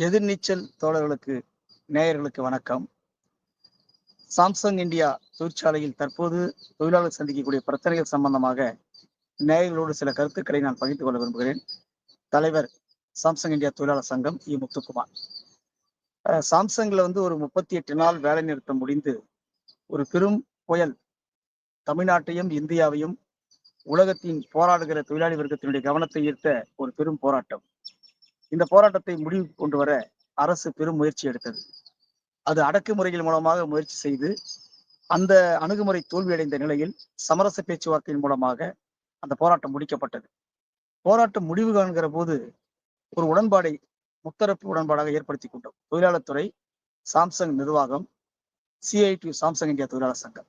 எதிர்நீச்சல் தோழர்களுக்கு நேயர்களுக்கு வணக்கம். சாம்சங் இந்தியா தொழிற்சாலையில் தற்போது தொழிலாளர் சந்திக்கக்கூடிய பிரச்சனைகள் சம்பந்தமாக நேயர்களோடு சில கருத்துக்களை நான் பகிர்ந்து கொள்ள விரும்புகிறேன். தலைவர் சாம்சங் இந்தியா தொழிலாளர் சங்கம் இ. முத்துக்குமார். சாம்சங்ல வந்து ஒரு முப்பத்தி எட்டு நாள் வேலை நிறுத்தம் முடிந்து ஒரு பெரும் புயல் தமிழ்நாட்டையும் இந்தியாவையும் உலகத்தின் போராடுகிற தொழிலாளி வர்க்கத்தினுடைய கவனத்தை ஈர்த்த ஒரு பெரும் போராட்டம். இந்த போராட்டத்தை முடிவு கொண்டு வர அரசு பெரும் முயற்சி எடுத்தது. அது அடக்குமுறைகள் மூலமாக முயற்சி செய்து அந்த அணுகுமுறை தோல்வியடைந்த நிலையில் சமரச பேச்சுவார்த்தையின் மூலமாக அந்த போராட்டம் முடிக்கப்பட்டது. போராட்டம் முடிவு காண்கிற போது ஒரு உடன்பாடை முத்தரப்பு உடன்பாடாக ஏற்படுத்தி கொண்டோம். தொழிலாளர் துறை சாம்சங் நிர்வாகம் சிஐடி சாம்சங் இந்தியா தொழிலாளர் சங்கம்.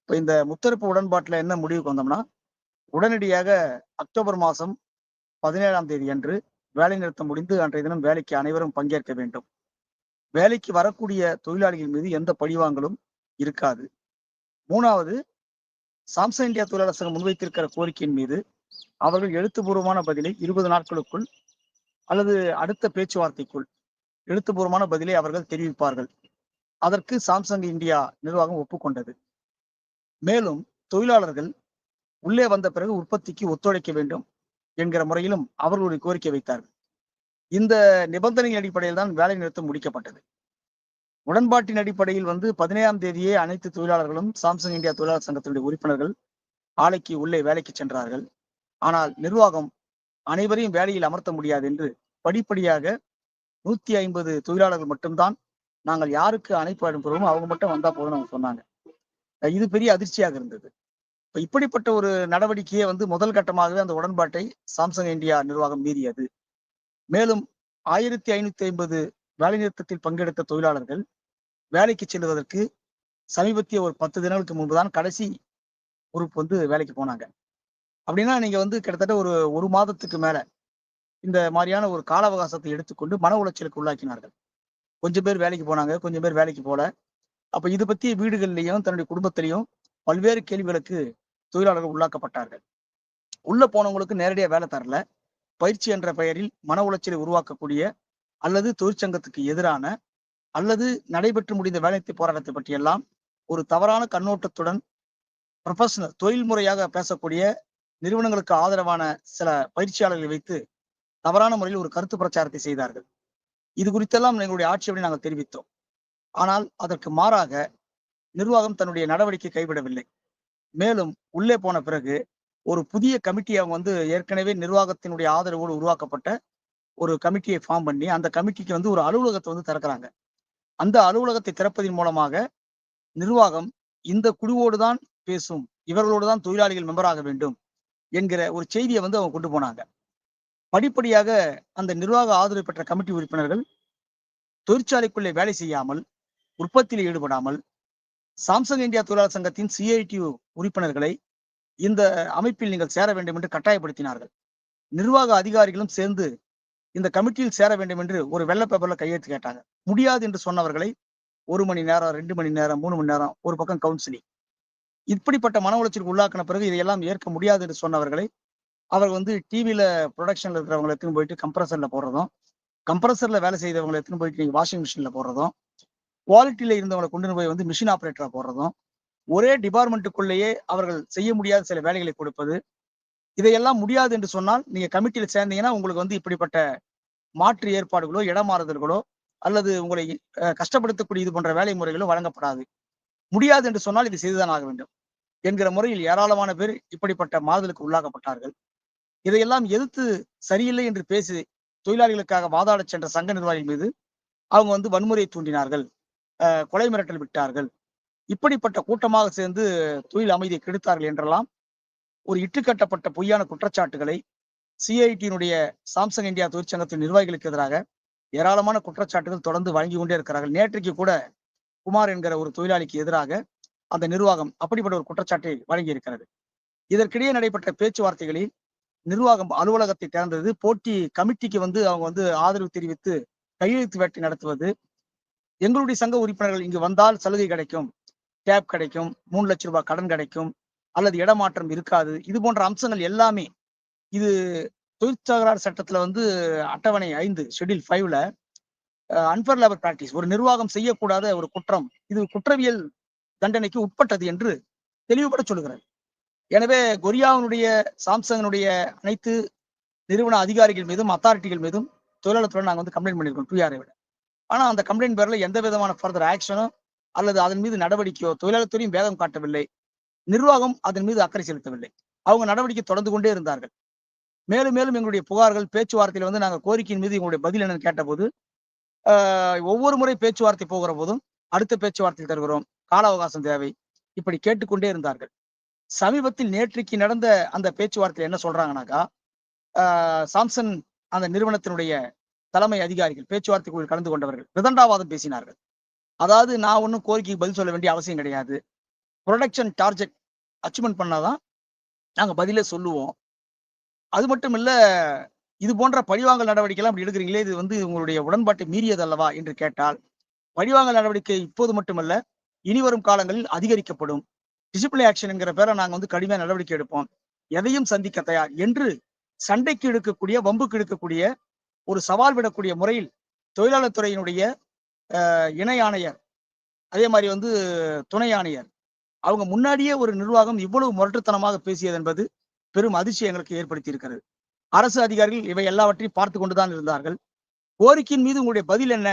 இப்போ இந்த முத்தரப்பு உடன்பாட்டில் என்ன முடிவுக்கு வந்தோம்னா உடனடியாக அக்டோபர் மாதம் பதினேழாம் தேதி அன்று வேலை நிறுத்தம் முடிந்து அன்றைய தினம் வேலைக்கு அனைவரும் பங்கேற்க வேண்டும். வேலைக்கு வரக்கூடிய தொழிலாளிகள் மீது எந்த பழிவாங்கலும் இருக்காது. மூணாவது சாம்சங் இந்தியா தொழிலாளர் சங்கம் முன்வைத்திருக்கிற கோரிக்கையின் மீது அவர்கள் எழுத்துப்பூர்வமான பதிலை இருபது நாட்களுக்குள் அல்லது அடுத்த பேச்சுவார்த்தைக்குள் எழுத்துப்பூர்வமான பதிலை அவர்கள் தெரிவிப்பார்கள். அதற்கு சாம்சங் இந்தியா நிர்வாகம் ஒப்புக்கொண்டது. மேலும் தொழிலாளர்கள் உள்ளே வந்த பிறகு உற்பத்திக்கு ஒத்துழைக்க வேண்டும். என்கிற முறையிலும் அவர்களுடைய கோரிக்கை வைத்தார்கள். இந்த நிபந்தனையின் அடிப்படையில் தான் வேலை நிறுத்தம் முடிக்கப்பட்டது. உடன்பாட்டின் அடிப்படையில் வந்து பதினேழாம் தேதியே அனைத்து தொழிலாளர்களும் சாம்சங் இந்தியா தொழிலாளர் சங்கத்தினுடைய உறுப்பினர்கள் ஆலைக்கு உள்ளே வேலைக்கு சென்றார்கள். ஆனால் நிர்வாகம் அனைவரையும் வேலையில் அமர்த்த முடியாது என்று படிப்படியாக நூத்தி ஐம்பது தொழிலாளர்கள் மட்டும்தான் நாங்கள் யாருக்கு அழைப்பு அனுப்புகிறோமோ அவங்க மட்டும் வந்தா போதும் அவங்க சொன்னாங்க. இது பெரிய அதிர்ச்சியாக இருந்தது. இப்போ இப்படிப்பட்ட ஒரு நடவடிக்கையை வந்து முதல் கட்டமாகவே அந்த உடன்பாட்டை சாம்சங் இந்தியா நிர்வாகம் மீறியது. மேலும் ஆயிரத்தி ஐநூத்தி ஐம்பது வேலைநிறுத்தத்தில் பங்கெடுத்த தொழிலாளர்கள் வேலைக்கு செல்வதற்கு சமீபத்திய ஒரு பத்து தினங்களுக்கு முன்பு தான் கடைசி குரூப் வந்து வேலைக்கு போனாங்க. அப்படின்னா நீங்க வந்து கிட்டத்தட்ட ஒரு ஒரு மாதத்துக்கு மேல இந்த மாதிரியான ஒரு கால அவகாசத்தை எடுத்துக்கொண்டு மன உளைச்சலுக்கு உள்ளாக்கினார்கள். கொஞ்சம் பேர் வேலைக்கு போனாங்க கொஞ்சம் பேர் வேலைக்கு போல. அப்ப இது பத்தி வீடுகள்லயும் தன்னுடைய குடும்பத்திலையும் பல்வேறு கேள்விகளுக்கு தொழிலாளர்கள் உள்ளாக்கப்பட்டார்கள். உள்ள போனவங்களுக்கு நேரடியா வேலை தரல. பயிற்சி என்ற பெயரில் மன உளைச்சலை உருவாக்கக்கூடிய அல்லது தொழிற்சங்கத்துக்கு எதிரான அல்லது நடைபெற்று முடிந்த வேலைநிறுத்த போராட்டத்தை பற்றியெல்லாம் ஒரு தவறான கண்ணோட்டத்துடன் ப்ரொஃபஷனல் தொழில்முறையாக பேசக்கூடிய நிறுவனங்களுக்கு ஆதரவான சில பயிற்சியாளர்களை வைத்து தவறான முறையில் ஒரு கருத்து பிரச்சாரத்தை செய்தார்கள். இது குறித்தெல்லாம் எங்களுடைய ஆட்சேபனை நாங்கள் தெரிவித்தோம். ஆனால் அதற்கு மாறாக நிர்வாகம் தன்னுடைய நடவடிக்கை கைவிடவில்லை. மேலும் உள்ளே போன பிறகு ஒரு புதிய கமிட்டி அவங்க வந்து ஏற்கனவே நிர்வாகத்தினுடைய ஆதரவோடு உருவாக்கப்பட்ட ஒரு கமிட்டியை ஃபார்ம் பண்ணி அந்த கமிட்டிக்கு வந்து ஒரு அலுவலகத்தை வந்து திறக்கிறாங்க. அந்த அலுவலகத்தை திறப்பதன் மூலமாக நிர்வாகம் இந்த குழுவோடு தான் பேசும் இவர்களோடு தான் தொழிலாளிகள் மெம்பராக வேண்டும் என்கிற ஒரு செய்தியை வந்து அவங்க கொண்டு போனாங்க. படிப்படியாக அந்த நிர்வாக ஆதரவு பெற்ற கமிட்டி உறுப்பினர்கள் தொழிற்சாலைக்குள்ளே வேலை செய்யாமல் உற்பத்தியில் ஈடுபடாமல் சாம்சங் இந்தியா தொழிலாளர் சங்கத்தின் சிஐடியு உறுப்பினர்களை இந்த அமைப்பில் நீங்கள் சேர வேண்டும் என்று கட்டாயப்படுத்தினார்கள். நிர்வாக அதிகாரிகளும் சேர்ந்து இந்த கமிட்டியில் சேர வேண்டும் என்று ஒரு வெள்ள பேப்பர்ல கையெழுத்து கேட்டாங்க. முடியாது என்று சொன்னவர்களை ஒரு மணி நேரம் ரெண்டு மணி நேரம் மூணு மணி நேரம் ஒரு பக்கம் கவுன்சிலிங் இப்படிப்பட்ட மன உளைச்சலுக்கு உள்ளாக்கின பிறகு இதையெல்லாம் ஏற்க முடியாது என்று சொன்னவர்களை அவர் வந்து டிவியில ப்ரொடக்ஷன்ல இருக்கிறவங்களை எடுத்துன்னு போயிட்டு கம்ப்ரஸர்ல போடுறதும் கம்ப்ரஸர்ல வேலை செய்தவங்களை எடுத்துன்னு போயிட்டு நீங்க வாஷிங் மிஷின்ல போடுறதும் குவாலிட்டியில இருந்தவங்களை கொண்டு போய் வந்து மிஷின் ஆபரேட்டரா போடுறதும் ஒரே டிபார்ட்மெண்ட்டுக்குள்ளேயே அவர்கள் செய்ய முடியாத சில வேலைகளை கொடுப்பது இதையெல்லாம் முடியாது என்று சொன்னால் நீங்க கமிட்டியில சேர்ந்தீங்கன்னா உங்களுக்கு வந்து இப்படிப்பட்ட மாற்று ஏற்பாடுகளோ இடமாறுதல்களோ அல்லது உங்களை அஹ், கஷ்டப்படுத்தக்கூடிய இது போன்ற வேலை முறைகளோ வழங்கப்படாது. முடியாது என்று சொன்னால் இது செய்துதான் ஆக வேண்டும். என்கிற முறையில் ஏராளமான பேர் இப்படிப்பட்ட மாறுதலுக்கு உள்ளாக்கப்பட்டார்கள். இதையெல்லாம் எதிர்த்து சரியில்லை என்று பேசி தொழிலாளிகளுக்காக வாதாடச் சென்ற சங்க நிர்வாகிகள் மீது அவங்க வந்து வன்முறையை தூண்டினார்கள். கொலை மிரட்டல் விட்டார்கள். இப்படிப்பட்ட கூட்டமாக சேர்ந்து தொழில் அமைதியை கெடுத்தார்கள் என்றெல்லாம் ஒரு இட்டுக்கட்டப்பட்ட பொய்யான குற்றச்சாட்டுகளை சிஐடியினுடைய சாம்சங் இந்தியா தொழிற்சங்கத்தின் நிர்வாகிகளுக்கு எதிராக ஏராளமான குற்றச்சாட்டுகள் தொடர்ந்து வழங்கி கொண்டே இருக்கிறார்கள். நேற்றைக்கு கூட குமார் என்கிற ஒரு தொழிலாளிக்கு எதிராக அந்த நிர்வாகம் அப்படிப்பட்ட ஒரு குற்றச்சாட்டை வழங்கி இருக்கிறது. இதற்கிடையே நடைபெற்ற பேச்சுவார்த்தைகளில் நிர்வாகம் அலுவலகத்தை திறந்தது. போட்டி கமிட்டிக்கு வந்து அவங்க வந்து ஆதரவு தெரிவித்து கையெழுத்து வேட்டை நடத்துவது எங்களுடைய சங்க உறுப்பினர்கள் இங்கு வந்தால் சலுகை கிடைக்கும் டேப் கிடைக்கும் மூணு லட்சம் ரூபாய் கடன் கிடைக்கும் அல்லது இடமாற்றம் இருக்காது. இது போன்ற அம்சங்கள் எல்லாமே இது தொழிற்சகரார் சட்டத்துல வந்து அட்டவணை ஐந்து ஷெட்யூல் ஃபைவ்ல அன்பர் லேபர் பிராக்டிஸ் ஒரு நிர்வாகம் செய்யக்கூடாத ஒரு குற்றம் இது குற்றவியல் தண்டனைக்கு உட்பட்டது என்று தெளிவுபட சொல்லுகிறது. எனவே கொரியாவினுடைய சாம்சங்கினுடைய அனைத்து நிறுவன அதிகாரிகள் மீதும் அத்தாரிட்டிகள் மீதும் தொழிலாளர் நாங்கள் வந்து கம்ப்ளைண்ட் பண்ணியிருக்கோம் டிஆரை விட ஆனா அந்த கம்ப்ளைண்ட் பேர்ல எந்த விதமான ஃபர்தர் ஆக்ஷனோ அல்லது அதன் மீது நடவடிக்கையோ தொழிலாளர் துறையும் வேகம் காட்டவில்லை. நிர்வாகம் அதன் மீது அக்கறை செலுத்தவில்லை. அவங்க நடவடிக்கை தொடர்ந்து கொண்டே இருந்தார்கள். மேலும் மேலும் எங்களுடைய புகார்கள் பேச்சுவார்த்தையில வந்து நாங்கள் கோரிக்கையின் மீது எங்களுடைய பதில் என்னன்னு கேட்டபோது ஆஹ், ஒவ்வொரு முறை பேச்சுவார்த்தை போகிற போதும் அடுத்த பேச்சுவார்த்தையில் தருகிறோம். கால அவகாசம் தேவை. இப்படி கேட்டுக்கொண்டே இருந்தார்கள். சமீபத்தில் நேற்றைக்கு நடந்த அந்த பேச்சுவார்த்தையில் என்ன சொல்றாங்கனாக்கா ஆஹ், அந்த நிறுவனத்தினுடைய தலைமை அதிகாரிகள் பேச்சுவார்த்தைக்குள் கலந்து கொண்டவர்கள் விதண்டாவாதம் பேசினார்கள். அதாவது நான் ஒன்றும் கோரிக்கைக்கு பதில் சொல்ல வேண்டிய அவசியம் கிடையாது. ப்ரொடக்ஷன் டார்ஜெட் அச்சீவ்மெண்ட் பண்ணாதான் நாங்க பதிலே சொல்லுவோம். அது மட்டும் இல்ல இது போன்ற பழிவாங்கல் நடவடிக்கைலாம் அப்படி எடுக்கிறீங்களே இது வந்து உங்களுடைய உடன்பாட்டை மீறியது அல்லவா என்று கேட்டால் பழிவாங்கல் நடவடிக்கை இப்போது மட்டுமல்ல இனி வரும் காலங்களில் அதிகரிக்கப்படும். டிசிப்ளின் ஆக்ஷன்ங்கிற பேரை நாங்க வந்து கடுமையான நடவடிக்கை எடுப்போம். எதையும் சந்திக்க தயார் என்று சண்டைக்கு எடுக்கக்கூடிய வம்புக்கு எடுக்கக்கூடிய ஒரு சவால் விடக்கூடிய முறையில் தொழிலாளர் துறையினுடைய இணை ஆணையர் அதே மாதிரி வந்து துணை ஆணையர் அவங்க முன்னாடியே ஒரு நிர்வாகம் இவ்வளவு முரட்டுத்தனமாக பேசியது என்பது பெரும் அதிர்ச்சி எங்களுக்கு ஏற்படுத்தி இருக்கிறது அரசு அதிகாரிகள் இவை எல்லாவற்றையும் பார்த்து கொண்டுதான் இருந்தார்கள். கோரிக்கையின் மீது உங்களுடைய பதில் என்ன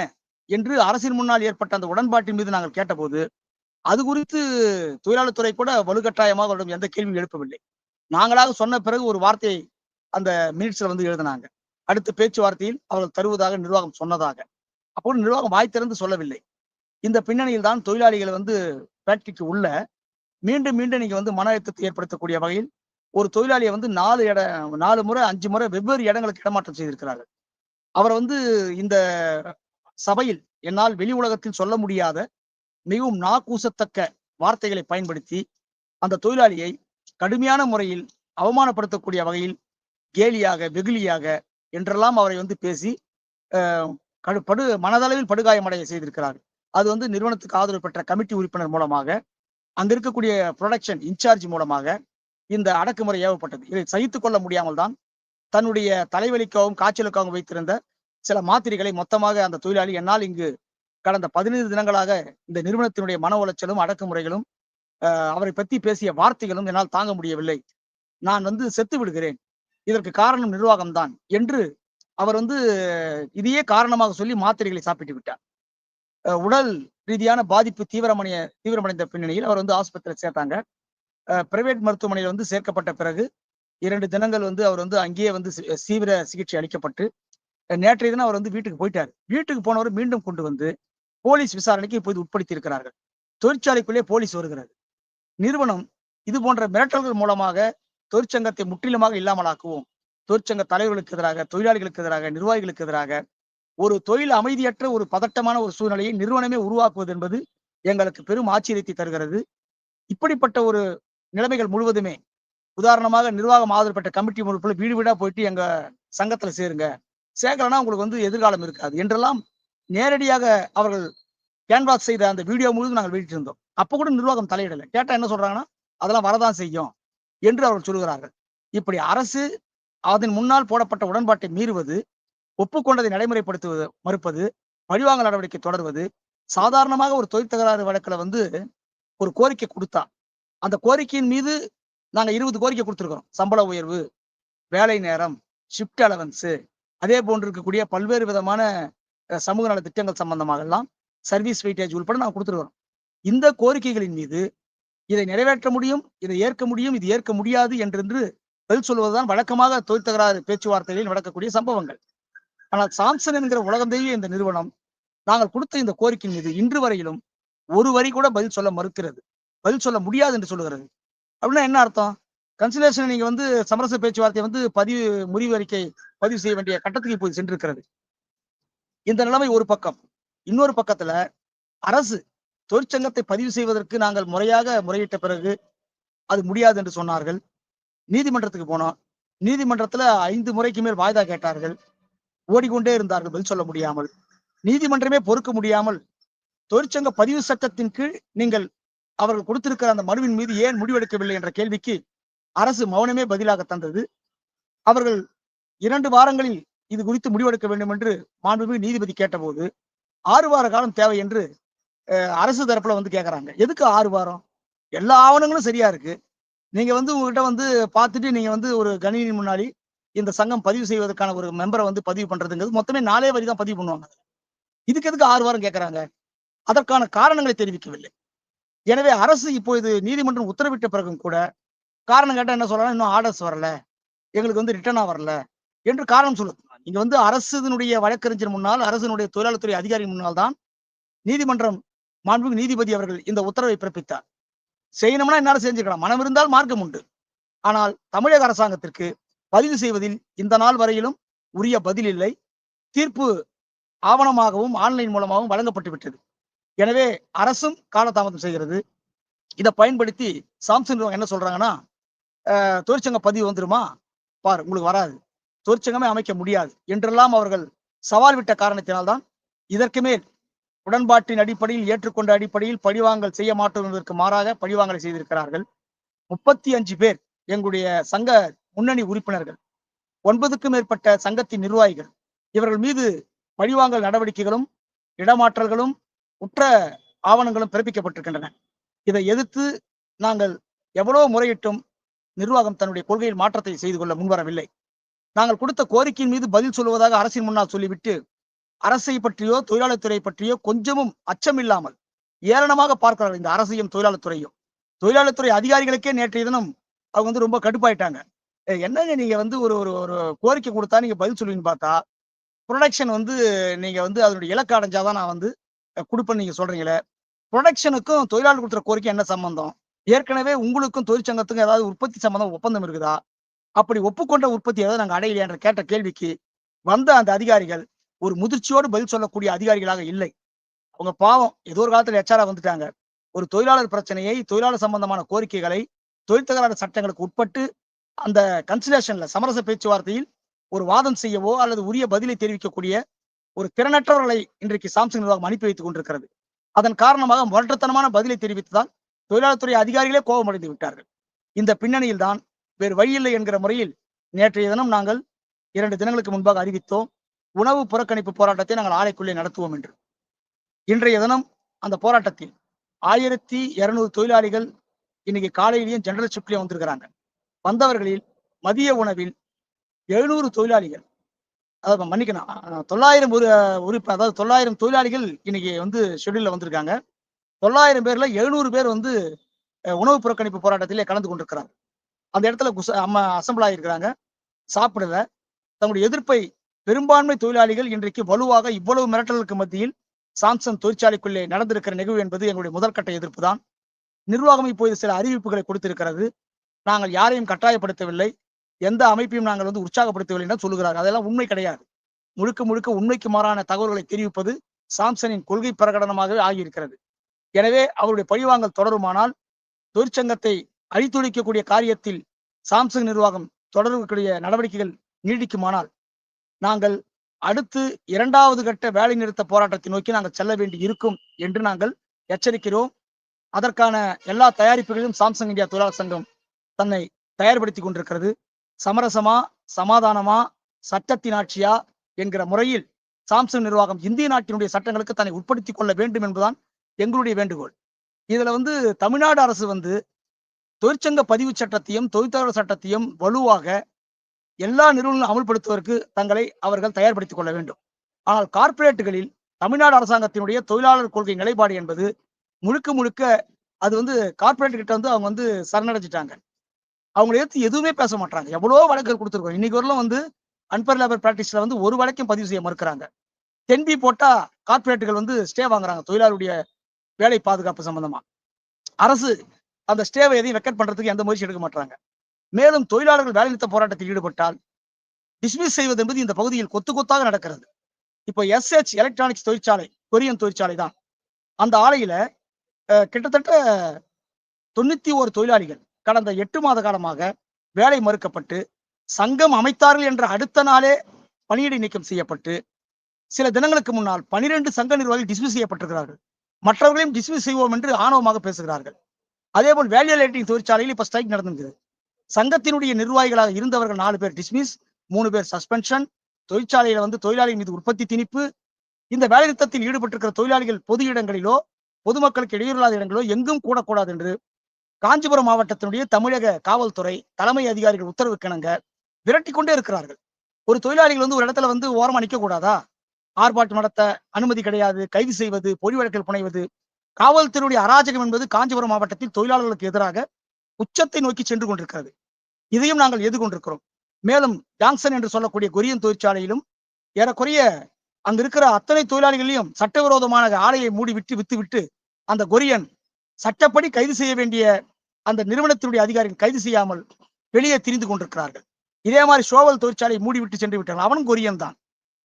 என்று அரசின் முன்னால் ஏற்பட்ட அந்த உடன்பாட்டின் மீது நாங்கள் கேட்டபோது அது குறித்து தொழிலாளர் துறை கூட வலுக்கட்டாயமாக அவரிடம் எந்த கேள்வியும் எழுப்பவில்லை. நாங்களாக சொன்ன பிறகு ஒரு வார்த்தையை அந்த மினிட்ஸ்ல வந்து எழுதினாங்க. அடுத்த பேச்சுவார்த்தையில் அவர்கள் தருவதாக நிர்வாகம் சொன்னதாக. அப்போது நிர்வாகம் வாய் திறந்து சொல்லவில்லை. இந்த பின்னணியில் தான் தொழிலாளிகள் வந்து ஃபேக்டரிக்கு உள்ள மீண்டும் மீண்டும் நீங்க வந்து மன அழுத்தத்தை ஏற்படுத்தக்கூடிய வகையில் ஒரு தொழிலாளியை வந்து நாலு இட நாலு முறை அஞ்சு முறை வெவ்வேறு இடங்களுக்கு இடமாற்றம் செய்திருக்கிறார்கள். அவர் வந்து இந்த சபையில் என்னால் வெளி உலகத்தில் சொல்ல முடியாத மிகவும் நாக்கூசத்தக்க வார்த்தைகளை பயன்படுத்தி அந்த தொழிலாளியை கடுமையான முறையில் அவமானப்படுத்தக்கூடிய வகையில் கேலியாக வெகுளியாக என்றெல்லாம் அவரை வந்து பேசி படு மனதளவில் படுகாயமடைய செய்திருக்கிறார். அது வந்து நிறுவனத்துக்கு ஆதரவு பெற்ற கமிட்டி உறுப்பினர் மூலமாக அங்க இருக்கக்கூடிய ப்ரொடக்ஷன் இன்சார்ஜ் மூலமாக இந்த அடக்குமுறை ஏவப்பட்டது. இதை சகித்து கொள்ள முடியாமல் தான் தன்னுடைய தலைவலிக்காகவும் காய்ச்சலுக்காகவும் வைத்திருந்த சில மாத்திரைகளை மொத்தமாக அந்த தொழிலாளி என்னால் இங்கு கடந்த பதினைந்து தினங்களாக இந்த நிறுவனத்தினுடைய மன உளைச்சலும் அடக்குமுறைகளும் அவரை பற்றி பேசிய வார்த்தைகளும் என்னால் தாங்க முடியவில்லை. நான் வந்து செத்து விடுகிறேன். இதற்கு காரணம் நிர்வாகம்தான் என்று அவர் வந்து இதையே காரணமாக சொல்லி மாத்திரைகளை சாப்பிட்டு விட்டார். உடல் ரீதியான பாதிப்பு தீவிரமடைய தீவிரமடைந்த பின்னணியில் அவர் வந்து ஆஸ்பத்திரியில் சேர்த்தாங்க. பிரைவேட் மருத்துவமனையில் வந்து சேர்க்கப்பட்ட பிறகு இரண்டு தினங்கள் வந்து அவர் வந்து அங்கேயே வந்து தீவிர சிகிச்சை அளிக்கப்பட்டு நேற்றைய தினம் அவர் வந்து வீட்டுக்கு போயிட்டார். வீட்டுக்கு போனவர் மீண்டும் கொண்டு வந்து போலீஸ் விசாரணைக்கு இப்போது உட்படுத்தி இருக்கிறார்கள் தொழிற்சாலைக்குள்ளே போலீஸ் வருகிறது நிறுவனம் இது போன்ற மிரட்டல்கள் மூலமாக தொழிற்சங்கத்தை முற்றிலுமாக இல்லாமலாக்குவோம். தொழிற்சங்க தலைவர்களுக்கு எதிராக தொழிலாளிகளுக்கு எதிராக நிர்வாகிகளுக்கு எதிராக ஒரு தொழில் அமைதியற்ற ஒரு பதட்டமான ஒரு சூழ்நிலையை நிறுவனமே உருவாக்குவது என்பது எங்களுக்கு பெரும் ஆச்சரியத்தை தருகிறது. இப்படிப்பட்ட ஒரு நிலைமைகள் முழுவதுமே உதாரணமாக நிர்வாகம் ஆதரப்பட்ட கமிட்டி முழுப்பில் வீடு வீடா போயிட்டு எங்க சங்கத்துல சேருங்க. சேர்க்கலன்னா உங்களுக்கு வந்து எதிர்காலம் இருக்காது. என்றெல்லாம் நேரடியாக அவர்கள் கேன்வாஸ் செய்த அந்த வீடியோ முழுவதும் நாங்கள் வெளியிட்டிருந்தோம் அப்போ கூட நிர்வாகம் தலையிடலை. கேட்டா என்ன சொல்றாங்கன்னா அதெல்லாம் வரதான் செய்யும். என்று அவர்கள் சொல்கிறார்கள் இப்படி அரசு அதன் முன்னால் போடப்பட்ட உடன்பாட்டை மீறுவது ஒப்புக்கொண்டதை நடைமுறைப்படுத்துவது மறுப்பது பழிவாங்கல் நடவடிக்கை தொடர்வது சாதாரணமாக ஒரு தொழில் தகராறு வழக்குல வந்து ஒரு கோரிக்கை கொடுத்தா அந்த கோரிக்கையின் மீது நாங்க இருபது கோரிக்கை கொடுத்திருக்கிறோம். சம்பள உயர்வு வேலை நேரம் ஷிஃப்ட் அலவன்ஸு அதே போன்று இருக்கக்கூடிய பல்வேறு விதமான சமூக நல திட்டங்கள் சம்பந்தமாக எல்லாம் சர்வீஸ் வெயிட்டேஜ் உள்பட நாங்கள் கொடுத்துருக்கிறோம். இந்த கோரிக்கைகளின் மீது இதை நிறைவேற்ற முடியும் இதை ஏற்க முடியும் இது ஏற்க முடியாது என்றென்று பதில் சொல்வதுதான் வழக்கமாக தொழில் தகராறு பேச்சுவார்த்தைகளில் நடக்கக்கூடிய சம்பவங்கள். ஆனால் சாம்சன் என்கிற உலகந்தேயே இந்த நிறுவனம் நாங்கள் கொடுத்த இந்த கோரிக்கை மீது இன்று வரையிலும் ஒரு வரி கூட பதில் சொல்ல மறுக்கிறது. பதில் சொல்ல முடியாது என்று சொல்கிறது அப்படின்னா என்ன அர்த்தம்? கன்சிலேஷன் நீங்க வந்து சமரச பேச்சுவார்த்தை வந்து பதிவு முறிவு அறிக்கை பதிவு செய்ய வேண்டிய கட்டத்துக்கு இப்போது சென்றிருக்கிறது. இந்த நிலைமை ஒரு பக்கம். இன்னொரு பக்கத்துல அரசு தொழிற்சங்கத்தை பதிவு செய்வதற்கு நாங்கள் முறையாக முறையிட்ட பிறகு அது முடியாது என்று சொன்னார்கள். நீதிமன்றத்துக்கு போனோம். நீதிமன்றத்துல ஐந்து முறைக்கு மேல் வாய்தா கேட்டார்கள். ஓடிக்கொண்டே இருந்தார்கள் பதில் சொல்ல முடியாமல். நீதிமன்றமே பொறுக்க முடியாமல் தொழிற்சங்க பதிவு சட்டத்தின் கீழ் நீங்கள் அவர்கள் கொடுத்திருக்கிற அந்த மனுவின் மீது ஏன் முடிவெடுக்கவில்லை என்ற கேள்விக்கு அரசு மௌனமே பதிலாக தந்தது. அவர்கள் இரண்டு வாரங்களில் இது குறித்து முடிவெடுக்க வேண்டும் என்று மாண்புமிகு நீதிபதி கேட்டபோது ஆறு வார காலம் தேவை என்று அரசு தரப்புல வந்து கேக்குறாங்க. எதுக்கு ஆறு வாரம்? எல்லா ஆவணங்களும் சரியா இருக்கு. நீங்க வந்து உங்ககிட்ட வந்து பார்த்துட்டு நீங்க வந்து ஒரு கணினி முன்னாடி இந்த சங்கம் பதிவு செய்வதற்கான ஒரு மெம்பரை வந்து பதிவு பண்றதுங்கிறது மொத்தமே நாலே வரி தான் பதிவு பண்ணுவாங்க. இதுக்கு எதுக்கு ஆறு வாரம் கேட்கறாங்க அதற்கான காரணங்களை தெரிவிக்கவில்லை. எனவே அரசு இப்போது நீதிமன்றம் உத்தரவிட்ட பிறகும் கூட காரணம் கேட்டால் என்ன சொல்லலாம்? இன்னும் ஆர்டர்ஸ் வரல. எங்களுக்கு வந்து ரிட்டர்னா வரல என்று காரணம் சொல்லுது இங்க வந்து அரசினுடைய வழக்கறிஞர் முன்னால் அரசினுடைய தொழிலாளர்துறை அதிகாரி முன்னால் தான் நீதிமன்றம் மாண்புமிகு நீதிபதி அவர்கள் இந்த உத்தரவை பிறப்பித்தார். செய்யணும்னா என்னால செஞ்சுக்கலாம். மனம் இருந்தால் மார்க்கம் உண்டு. ஆனால் தமிழக அரசாங்கத்திற்கு பதிவு செய்வதில் இந்த நாள் வரையிலும் உரிய பதில் இல்லை. தீர்ப்பு ஆவணமாகவும் ஆன்லைன் மூலமாகவும் வழங்கப்பட்டு விட்டது. எனவே அரசும் காலதாமதம் செய்கிறது. இதை பயன்படுத்தி சாம்சங் என்ன சொல்றாங்கன்னா தொழிற்சங்க பதிவு வந்துருமா? பார் உங்களுக்கு வராது. தொழிற்சங்கமே அமைக்க முடியாது. என்றெல்லாம் அவர்கள் சவால் விட்ட காரணத்தினால்தான் இதற்கு மேல் உடன்பாட்டின் அடிப்படையில் ஏற்றுக்கொண்ட அடிப்படையில் பழிவாங்கல் செய்ய மாட்டோம் என்பதற்கு மாறாக பழிவாங்கலை செய்திருக்கிறார்கள். முப்பத்தி அஞ்சு பேர் எங்களுடைய சங்க முன்னணி உறுப்பினர்கள் ஒன்பதுக்கும் மேற்பட்ட சங்கத்தின் நிர்வாகிகள் இவர்கள் மீது பழிவாங்கல் நடவடிக்கைகளும் இடமாற்றல்களும் உற்ற ஆவணங்களும் பிறப்பிக்கப்பட்டிருக்கின்றன. இதை எதிர்த்து நாங்கள் எவ்வளவு முறையிட்டும் நிர்வாகம் தன்னுடைய கொள்கையில் மாற்றத்தை செய்து கொள்ள முன்வரவில்லை. நாங்கள் கொடுத்த கோரிக்கையின் மீது பதில் சொல்லுவதாக அரசின் முன்னால் சொல்லிவிட்டு அரசை பற்றியோ தொழிலாளர் பற்றியோ கொஞ்சமும் அச்சமில்லாமல் ஏளனமாக பார்க்கிறார்கள் இந்த அரசையும் தொழிலாளர் துறையும். தொழிலாளர் துறை அதிகாரிகளுக்கே நேற்றைய தினம் அவங்க வந்து ரொம்ப கடுப்பாயிட்டாங்க. என்னங்க நீங்க வந்து ஒரு ஒரு ஒரு கோரிக்கை கொடுத்தா நீங்க பதில் சொல்லுவீங்கன்னு பார்த்தா ப்ரொடக்ஷன் வந்து நீங்க வந்து அதனுடைய இலக்கு அடைஞ்சாதான் நான் வந்து கொடுப்பேன் கொடுப்பேன்னு நீங்க சொல்றீங்களே. ப்ரொடக்ஷனுக்கும் தொழிலாளர் கொடுத்துற கோரிக்கை என்ன சம்பந்தம்? ஏற்கனவே உங்களுக்கும் தொழிற்சங்கத்துக்கும் ஏதாவது உற்பத்தி சம்பந்தம் ஒப்பந்தம் இருக்குதா? அப்படி ஒப்புக்கொண்ட உற்பத்தி ஏதாவது நாங்கள் அடையலையான்ற கேட்ட கேள்விக்கு வந்த அந்த அதிகாரிகள் ஒரு முதிர்ச்சியோடு பதில் சொல்லக்கூடிய அதிகாரிகளாக இல்லை. அவங்க பாவம் ஏதோ ஒரு காலத்துல எச்ஆரா வந்துட்டாங்க. ஒரு தொழிலாளர் பிரச்சனையை தொழிலாளர் சம்பந்தமான கோரிக்கைகளை தொழில் தகராறு சட்டங்களுக்கு உட்பட்டு அந்த கன்சிலேஷன்ல சமரச பேச்சுவார்த்தையில் ஒரு வாதம் செய்யவோ அல்லது உரிய பதிலை தெரிவிக்கக்கூடிய ஒரு திறனற்றவர்களை இன்றைக்கு சாம்சங் நிர்வாகம் அனுப்பி வைத்துக் கொண்டிருக்கிறது. அதன் காரணமாக முரட்டத்தனமான பதிலை தெரிவித்ததால் தொழிலாளர் துறை அதிகாரிகளே கோபமடைந்து விட்டார்கள். இந்த பின்னணியில் தான் வேறு வழியில்லை என்கிற முறையில் நேற்றைய தினம் நாங்கள் இரண்டு தினங்களுக்கு முன்பாக அறிவித்தோம். உணவு புறக்கணிப்பு போராட்டத்தை நாங்கள் ஆலைக்குள்ளே நடத்துவோம் என்று. இன்றைய தினம் அந்த போராட்டத்தில் ஆயிரத்தி இருநூறு தொழிலாளிகள் இன்னைக்கு காலையிலேயும் ஜெனரல் ஷிப்ட்லயும் வந்திருக்கிறாங்க. வந்தவர்களில் மதிய உணவில் எழுநூறு தொழிலாளிகள் அதாவது மன்னிக்கணும் தொள்ளாயிரம் ஒரு உறுப்பு அதாவது தொள்ளாயிரம் தொழிலாளிகள் இன்னைக்கு வந்து ஷெட்யூல்ல வந்திருக்காங்க. தொள்ளாயிரம் பேர்ல எழுநூறு பேர் வந்து உணவு புறக்கணிப்பு போராட்டத்திலே கலந்து கொண்டிருக்கிறாங்க. அந்த இடத்துல குச அம்மா அசம்பிள் ஆகியிருக்கிறாங்க. சாப்பிடல. தங்களுடைய எதிர்ப்பை பெரும்பான்மை தொழிலாளிகள் இன்றைக்கு வலுவாக இவ்வளவு மிரட்டலுக்கு மத்தியில் சாம்சங் தொழிற்சாலைக்குள்ளே நடந்திருக்கிற நிகழ்வு என்பது எங்களுடைய முதற்கட்ட எதிர்ப்பு தான் நிர்வாகம் இப்போது சில அறிவிப்புகளை கொடுத்திருக்கிறது. நாங்கள் யாரையும் கட்டாயப்படுத்தவில்லை. எந்த அமைப்பையும் நாங்கள் வந்து உற்சாகப்படுத்தவில்லை என்று சொல்லுகிறார்கள் அதெல்லாம் உண்மை கிடையாது. முழுக்க முழுக்க உண்மைக்கு மாறான தகவல்களை தெரிவிப்பது சாம்சனின் கொள்கை பிரகடனமாகவே ஆகியிருக்கிறது. எனவே அவருடைய பழிவாங்கல் தொடருமானால் தொழிற்சங்கத்தை அழித்தொழிக்கக்கூடிய காரியத்தில் சாம்சங் நிர்வாகம் தொடரக்கூடிய நடவடிக்கைகள் நீடிக்குமானால் நாங்கள் அடுத்து இரண்டாவது கட்ட வேலை நிறுத்த போராட்டத்தை நோக்கி நாங்கள் செல்ல வேண்டி இருக்கும் என்று நாங்கள் எச்சரிக்கிறோம். அதற்கான எல்லா தயாரிப்புகளிலும் சாம்சங் இந்தியா தொழிலாளர் சங்கம் தன்னை தயார்படுத்தி கொண்டிருக்கிறது. சமரசமா சமாதானமா சட்டத்தின் ஆட்சியா என்கிற முறையில் சாம்சங் நிர்வாகம் இந்திய நாட்டினுடைய சட்டங்களுக்கு தன்னை உட்படுத்தி கொள்ள வேண்டும் என்பதுதான் எங்களுடைய வேண்டுகோள். இதுல வந்து தமிழ்நாடு அரசு வந்து தொழிற்சங்க பதிவு சட்டத்தையும் தொழிற்சாளர் சட்டத்தையும் வலுவாக எல்லா நிறுவனங்களும் அமல்படுத்துவதற்கு தங்களை அவர்கள் தயார்படுத்திக் கொள்ள வேண்டும். ஆனால் கார்ப்பரேட்டுகளில் தமிழ்நாடு அரசாங்கத்தினுடைய தொழிலாளர் கொள்கை நிலைப்பாடு என்பது முழுக்க முழுக்க அது வந்து கார்ப்பரேட் கிட்ட வந்து அவங்க வந்து சரணடைஞ்சிட்டாங்க. அவங்களை எடுத்து எதுவுமே பேச மாட்டாங்க எவ்வளோ வழக்குகள் கொடுத்துருக்கோம். இன்னைக்கு வரலாம் வந்து அன்பர் லேபர் பிராக்டிஸ்ல வந்து ஒரு வழக்கையும் பதிவு செய்ய மறுக்கிறாங்க. தென்பி போட்டா கார்ப்பரேட்டுகள் வந்து ஸ்டே வாங்குறாங்க. தொழிலாளருடைய வேலை பாதுகாப்பு சம்பந்தமா. அரசு அந்த ஸ்டேவை எதையும் வெக்கட் பண்றதுக்கு எந்த முயற்சி எடுக்க மாட்டாங்க மேலும் தொழிலாளர்கள் வேலைநிறுத்த போராட்டத்தில் ஈடுபட்டால் டிஸ்மிஸ் செய்வது என்பது இந்த பகுதியில் கொத்து கொத்தாக நடக்கிறது. இப்போ எஸ்ஹெச் எலக்ட்ரானிக்ஸ் தொழிற்சாலை கொரியன் தொழிற்சாலை தான். அந்த ஆலையில கிட்டத்தட்ட தொண்ணூத்தி ஒரு தொழிலாளிகள் கடந்த எட்டு மாத காலமாக வேலை மறுக்கப்பட்டு சங்கம் அமைத்தார்கள் என்ற அடுத்த நாளே பணியிடை நீக்கம் செய்யப்பட்டு சில தினங்களுக்கு முன்னால் பனிரெண்டு சங்க நிர்வாகிகள் டிஸ்மிஸ் செய்யப்பட்டிருக்கிறார்கள். மற்றவர்களையும் டிஸ்மிஸ் செய்வோம் என்று ஆணவமாக பேசுகிறார்கள். அதேபோல் வேல்யூ லைட்டிங் தொழிற்சாலையில் இப்ப ஸ்ட்ரைக் நடந்திருக்கிறது சங்கத்தினுடைய நிர்வாகிகளாக இருந்தவர்கள் நாலு பேர் டிஸ்மிஸ் மூணு பேர் சஸ்பென்ஷன் தொழிற்சாலையில வந்து தொழிலாளி மீது உற்பத்தி திணிப்பு. இந்த வேலைநிறுத்தத்தில் ஈடுபட்டிருக்கிற தொழிலாளிகள் பொது இடங்களிலோ பொதுமக்களுக்கு இடையூறாத இடங்களிலோ எங்கும் கூடக்கூடாது என்று காஞ்சிபுரம் மாவட்டத்தினுடைய தமிழக காவல்துறை தலைமை அதிகாரிகள் உத்தரவுக்கிணங்க விரட்டி கொண்டே இருக்கிறார்கள். ஒரு தொழிலாளிகள் வந்து ஒரு இடத்துல வந்து ஓரமா நிக்க கூடாதா? ஆர்ப்பாட்டம் நடத்த அனுமதி கிடையாது கைது செய்வது பொறி வழக்கில் புனைவது. காவல்துறையுடைய அராஜகம் என்பது காஞ்சிபுரம் மாவட்டத்தில் தொழிலாளர்களுக்கு எதிராக உச்சத்தை நோக்கி சென்று கொண்டிருக்கிறது. இதையும் நாங்கள் எதிர்கொண்டிருக்கிறோம். மேலும் ஜாங்சன் என்று சொல்லக்கூடிய கொரியன் தொழிற்சாலையிலும் ஏறக்குறைய அங்க இருக்கிற அத்தனை தொழிலாளிகளையும் சட்டவிரோதமான ஆலையை மூடி விட்டு வித்து விட்டு அந்த கொரியன் சட்டப்படி கைது செய்ய வேண்டிய அந்த நிறுவனத்தினுடைய அதிகாரிகள் கைது செய்யாமல் வெளியே திரிந்து கொண்டிருக்கிறார்கள். இதே மாதிரி சோவல் தொழிற்சாலையை மூடி விட்டு சென்று விட்டார்கள். அவனும் கொரியன் தான்.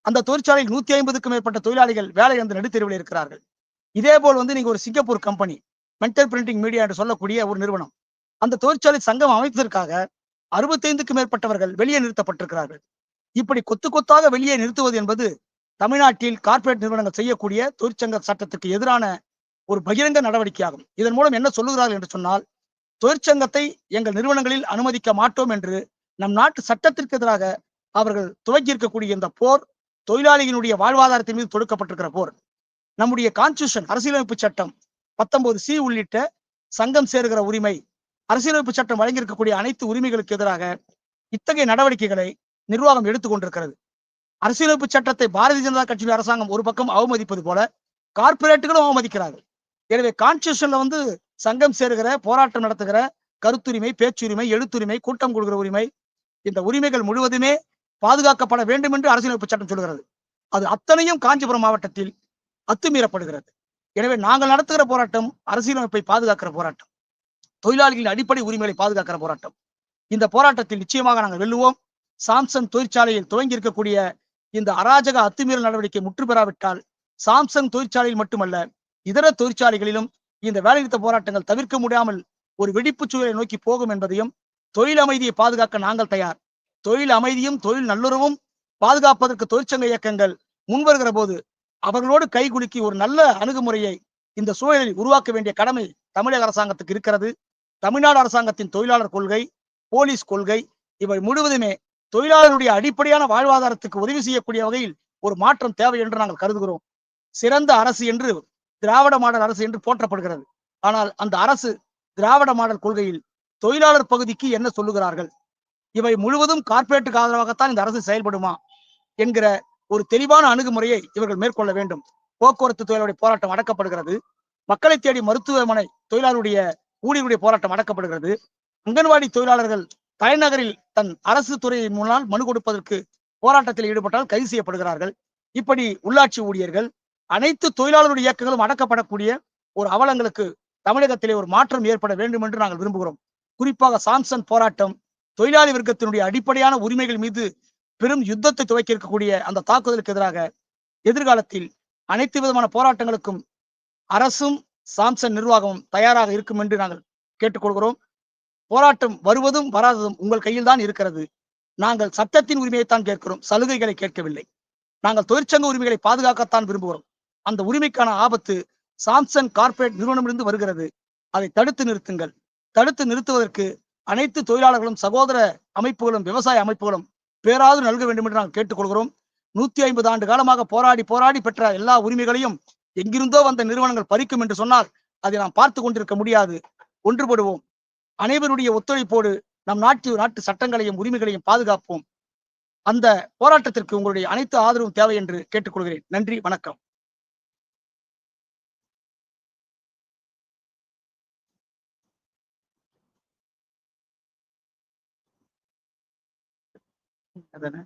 அந்த தொழிற்சாலையில் நூத்தி ஐம்பதுக்கும் மேற்பட்ட தொழிலாளிகள் வேலை அந்த நடுத்தெருவில் இருக்கிறார்கள். இதே போல் வந்து நீங்க ஒரு Singapore company mental printing media என்று சொல்லக்கூடிய ஒரு நிறுவனம். அந்த தொழிற்சாலை சங்கம் அமைப்பதற்காக அறுபத்தைந்துக்கும் மேற்பட்டவர்கள் வெளியே நிறுத்தப்பட்டிருக்கிறார்கள். இப்படி கொத்து கொத்தாக வெளியே நிறுத்துவது என்பது தமிழ்நாட்டில் கார்ப்பரேட் நிறுவனங்கள் செய்யக்கூடிய தொழிற்சங்க சட்டத்துக்கு எதிரான ஒரு பகிரங்க நடவடிக்கையாகும். இதன் மூலம் என்ன சொல்லுகிறார்கள் என்று சொன்னால் தொழிற்சங்கத்தை எங்கள் நிறுவனங்களில் அனுமதிக்க மாட்டோம் என்று நம் நாட்டு சட்டத்திற்கு எதிராக அவர்கள் துவக்கி இருக்கக்கூடிய இந்த போர் தொழிலாளிகளுடைய வாழ்வாதாரத்தின் மீது தொடுக்கப்பட்டிருக்கிற போர். நம்முடைய கான்ஸ்டியூஷன் அரசியலமைப்பு சட்டம் பத்தொன்பது சி உள்ளிட்ட சங்கம் சேருகிற உரிமை அரசியலமைப்பு சட்டம் வழங்கியிருக்கக்கூடிய அனைத்து உரிமைகளுக்கு எதிராக இத்தகைய நடவடிக்கைகளை நிர்வாகம் எடுத்துக்கொண்டிருக்கிறது. அரசியலமைப்பு சட்டத்தை பாரதிய ஜனதா கட்சி அரசாங்கம் ஒரு பக்கம் அவமதிப்பது போல கார்ப்பரேட்டுகளும் அவமதிக்கிறார்கள். எனவே கான்ஸ்டியூஷன்ல வந்து சங்கம் சேருகிற போராட்டம் நடத்துகிற கருத்துரிமை பேச்சுரிமை எழுத்துரிமை கூட்டம் கொடுக்கிற உரிமை இந்த உரிமைகள் முழுவதுமே பாதுகாக்கப்பட வேண்டும் என்று அரசியலமைப்பு சட்டம் சொல்கிறது. அது அத்தனையும் காஞ்சிபுரம் மாவட்டத்தில் அத்துமீறப்படுகிறது. எனவே நாங்கள் நடத்துகிற போராட்டம் அரசியலமைப்பை பாதுகாக்கிற போராட்டம். தொழிலாளிகளின் அடிப்படை உரிமைகளை பாதுகாக்கிற போராட்டம். இந்த போராட்டத்தில் நிச்சயமாக நாங்கள் வெல்லுவோம். சாம்சங் தொழிற்சாலையில் துவங்கி இருக்கக்கூடிய இந்த அராஜக அத்துமீறல் நடவடிக்கை முற்று பெறாவிட்டால் சாம்சங் தொழிற்சாலையில் மட்டுமல்ல இதர தொழிற்சாலைகளிலும் இந்த வேலைநிறுத்த போராட்டங்கள் தவிர்க்க முடியாமல் ஒரு வெடிப்பு சூழலை நோக்கி போகும் என்பதையும் தொழில் அமைதியை பாதுகாக்க நாங்கள் தயார். தொழில் அமைதியும் தொழில் நல்லுறவும் பாதுகாப்பதற்கு தொழிற்சங்க இயக்கங்கள் முன்வருகிற போது அவர்களோடு கைகுலுக்கி ஒரு நல்ல அணுகுமுறையை இந்த சூழலில் உருவாக்க வேண்டிய கடமை தமிழக அரசாங்கத்துக்கு இருக்கிறது. தமிழ்நாடு அரசாங்கத்தின் தொழிலாளர் கொள்கை போலீஸ் கொள்கை இவை முழுவதுமே தொழிலாளருடைய அடிப்படையான வாழ்வாதாரத்துக்கு உதவி செய்யக்கூடிய வகையில் ஒரு மாற்றம் தேவை என்று நாங்கள் கருதுகிறோம். சிறந்த அரசு என்று திராவிட மாடல் அரசு என்று போற்றப்படுகிறது. ஆனால் அந்த அரசு திராவிட மாடல் கொள்கையில் தொழிலாளர் பகுதிக்கு என்ன சொல்லுகிறார்கள்? இவை முழுவதும் கார்ப்பரேட்டுக்கு ஆதரவாகத்தான் இந்த அரசு செயல்படுமா என்கிற ஒரு தெளிவான அணுகுமுறையை இவர்கள் மேற்கொள்ள வேண்டும். போக்குவரத்து தொழிலாளருடைய போராட்டம் அடக்கப்படுகிறது. மக்களை தேடி மருத்துவமனை தொழிலாளருடைய ஊழியர்களுடைய போராட்டம் அடக்கப்படுகிறது. அங்கன்வாடி தொழிலாளர்கள் தலைநகரில் தன் அரசு துறையின் முன்னால் மனு கொடுப்பதற்கு போராட்டத்தில் ஈடுபட்டால் கைது செய்யப்படுகிறார்கள். இப்படி உள்ளாட்சி ஊழியர்கள் அனைத்து தொழிலாளருடைய இயக்கங்களும் அடக்கப்படக்கூடிய ஒரு அவலங்களுக்கு தமிழகத்திலே ஒரு மாற்றம் ஏற்பட வேண்டும் என்று நாங்கள் விரும்புகிறோம். குறிப்பாக சாம்சன் போராட்டம் தொழிலாளி வர்க்கத்தினுடைய அடிப்படையான உரிமைகள் மீது பெரும் யுத்தத்தை துவக்கி இருக்கக்கூடிய அந்த தாக்குதலுக்கு எதிராக எதிர்காலத்தில் அனைத்து விதமான போராட்டங்களுக்கும் அரசும் சாம்சன் நிர்வாகம் தயாராக இருக்கும் என்று நாங்கள் கேட்டுக்கொள்கிறோம். போராட்டம் வருவதும் வராததும் உங்கள் கையில் தான் இருக்கிறது. நாங்கள் சட்டத்தின் உரிமையை தான் கேட்கிறோம். சலுகைகளை கேட்கவில்லை. நாங்கள் தொழிற்சங்க உரிமைகளை பாதுகாக்கத்தான் விரும்புகிறோம். அந்த உரிமைக்கான ஆபத்து சாம்சங் கார்ப்பரேட் நிறுவனமிருந்து வருகிறது. அதை தடுத்து நிறுத்துங்கள். தடுத்து நிறுத்துவதற்கு அனைத்து தொழிலாளர்களும் சகோதர அமைப்புகளும் விவசாய அமைப்புகளும் பேராது நல்க வேண்டும் என்று நாங்கள் கேட்டுக்கொள்கிறோம். நூத்தி ஐம்பது ஆண்டு காலமாக போராடி போராடி பெற்ற எல்லா உரிமைகளையும் எங்கிருந்தோ வந்த நிறுவனங்கள் பறிக்கும் என்று சொன்னால் அதை நாம் பார்த்து கொண்டிருக்க முடியாது. ஒன்றுபடுவோம். அனைவருடைய ஒத்துழைப்போடு நம் நாட்டு நாட்டு சட்டங்களையும் உரிமைகளையும் பாதுகாப்போம். அந்த போராட்டத்திற்கு உங்களுடைய அனைத்து ஆதரவும் தேவை என்று கேட்டுக்கொள்கிறேன். நன்றி வணக்கம். அதானே?